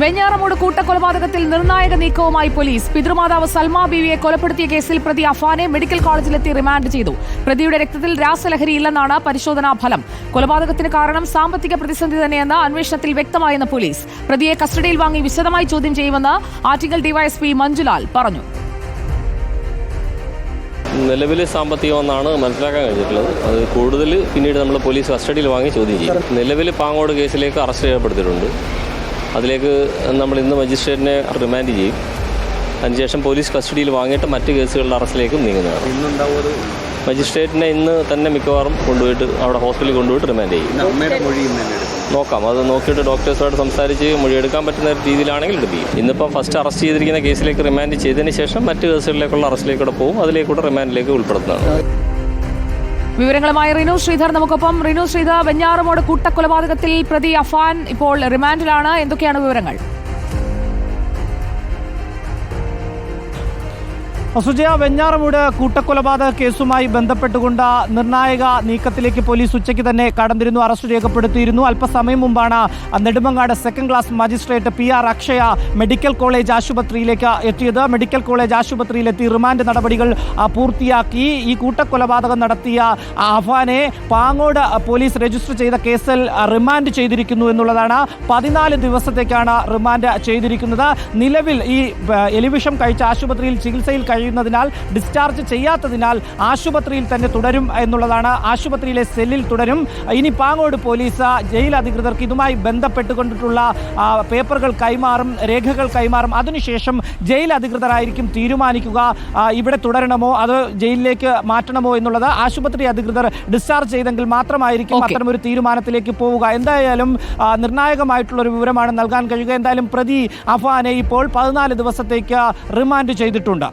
വെഞ്ഞാറമൂട് കൂട്ടക്കൊലപാതകത്തിൽ നിർണായക നീക്കവുമായി പോലീസ്. പിതൃമാതാവ് സൽമ ബീവിയെ കൊലപ്പെടുത്തിയ കേസിൽ പ്രതി അഫാനെ മെഡിക്കൽ കോളേജിലെത്തി റിമാൻഡ് ചെയ്തു. പ്രതിയുടെ രക്തത്തിൽ രാസലഹരി ഇല്ലെന്നാണ് പരിശോധനാ ഫലം. കൊലപാതകത്തിന് കാരണം സാമ്പത്തിക പ്രതിസന്ധി തന്നെയെന്ന് അന്വേഷണത്തിൽ വ്യക്തമായെന്ന് പോലീസ്. പ്രതിയെ കസ്റ്റഡിയിൽ വാങ്ങി വിശദമായി ചോദ്യം ചെയ്യുമെന്ന് ആറ്റിങ്ങൽ ഡിവൈഎസ്പി മഞ്ജുലാൽ പറഞ്ഞു. നിലവിൽ സാമ്പത്തികമെന്നാണ് മനസ്സിലാക്കാൻ കഴിഞ്ഞിട്ടുള്ളത്. അത് കൂടുതൽ പിന്നീട് നമ്മൾ പോലീസ് കസ്റ്റഡിയിൽ വാങ്ങി ചോദ്യം ചെയ്യും. നിലവിൽ പാങ്ങോട് കേസിലേക്ക് അറസ്റ്റ് ചെയ്യപ്പെടുത്തിയിട്ടുണ്ട് അതിലേക്ക് നമ്മൾ ഇന്ന് മജിസ്ട്രേറ്റിനെ റിമാൻഡ് ചെയ്യും. അതിനുശേഷം പോലീസ് കസ്റ്റഡിയിൽ വാങ്ങിയിട്ട് മറ്റ് കേസുകളുടെ അറസ്റ്റിലേക്കും നീങ്ങുന്നതാണ്. മജിസ്ട്രേറ്റിനെ ഇന്ന് തന്നെ മിക്കവാറും കൊണ്ടുപോയിട്ട് അവിടെ ഹോസ്പിറ്റലിൽ കൊണ്ടുപോയിട്ട് റിമാൻഡ് ചെയ്യും. നോക്കാം. അത് നോക്കിയിട്ട് ഡോക്ടേഴ്സുമായിട്ട് സംസാരിച്ച് മൊഴിയെടുക്കാൻ പറ്റുന്ന രീതിയിലാണെങ്കിൽ ചെയ്യും? ഇന്നിപ്പോൾ ഫസ്റ്റ് അറസ്റ്റ് ചെയ്തിരിക്കുന്ന കേസിലേക്ക് റിമാൻഡ് ചെയ്തതിന് ശേഷം മറ്റ് കേസുകളിലേക്കുള്ള അറസ്റ്റിലേക്കൂടെ പോകും. അതിലേക്കൂടെ റിമാൻഡിലേക്ക് ഉൾപ്പെടുത്തുന്നതാണ് വിവരങ്ങളുമായി റിനു ശ്രീധർ നമുക്കൊപ്പം. റിനു ശ്രീധർ വെഞ്ഞാറുമോട് കൂട്ടക്കൊലപാതകത്തിൽ പ്രതി അഫാൻ ഇപ്പോൾ റിമാൻഡിലാണ്. എന്തൊക്കെയാണ് വിവരങ്ങൾ? സുജയ വെഞ്ഞാറമൂട് കൂട്ടക്കൊലപാതക കേസുമായി ബന്ധപ്പെട്ടുകൊണ്ട് നിർണായക നീക്കത്തിലേക്ക് പോലീസ് ഉച്ചയ്ക്ക് തന്നെ കടന്നിരുന്നു. അറസ്റ്റ് രേഖപ്പെടുത്തിയിരുന്നു. അല്പസമയം മുമ്പാണ് Nedumangad second class magistrate P R Akshaya medical college ആശുപത്രിയിലേക്ക് എത്തിയത്. മെഡിക്കൽ കോളേജ് ആശുപത്രിയിലെത്തി റിമാൻഡ് നടപടികൾ പൂർത്തിയാക്കി. ഈ കൂട്ടക്കൊലപാതകം നടത്തിയ അഫാനെ പാങ്ങോട് പോലീസ് രജിസ്റ്റർ ചെയ്ത കേസിൽ റിമാൻഡ് ചെയ്തിരിക്കുന്നു എന്നുള്ളതാണ്. പതിനാല് ദിവസത്തേക്കാണ് റിമാൻഡ് ചെയ്തിരിക്കുന്നത്. നിലവിൽ ഈ എലിവിഷം കഴിച്ച ആശുപത്രിയിൽ ചികിത്സയിൽ കഴിയുന്നതിനാൽ ഡിസ്ചാർജ് ചെയ്യാത്തതിനാൽ ആശുപത്രിയിൽ തന്നെ തുടരും എന്നുള്ളതാണ്. ആശുപത്രിയിലെ സെല്ലിൽ തുടരും. ഇനി പാങ്ങോട് പോലീസ് ജയിൽ അധികൃതർക്ക് ഇതുമായി ബന്ധപ്പെട്ടുകൊണ്ടിട്ടുള്ള പേപ്പറുകൾ കൈമാറും രേഖകൾ കൈമാറും. അതിനുശേഷം ജയിൽ അധികൃതരായിരിക്കും തീരുമാനിക്കുക ഇവിടെ തുടരണമോ അതോ ജയിലിലേക്ക് മാറ്റണമോ എന്നുള്ളത് ആശുപത്രി അധികൃതർ ഡിസ്ചാർജ് ചെയ്തെങ്കിൽ മാത്രമായിരിക്കും അത്തരം ഒരു തീരുമാനത്തിലേക്ക് പോവുക. എന്തായാലും നിർണായകമായിട്ടുള്ള ഒരു വിവരമാണ് നൽകാൻ കഴിയുക. എന്തായാലും പ്രതി അഫാനെ ഇപ്പോൾ പതിനാല് ദിവസത്തേക്ക് റിമാൻഡ് ചെയ്തിട്ടുണ്ട്.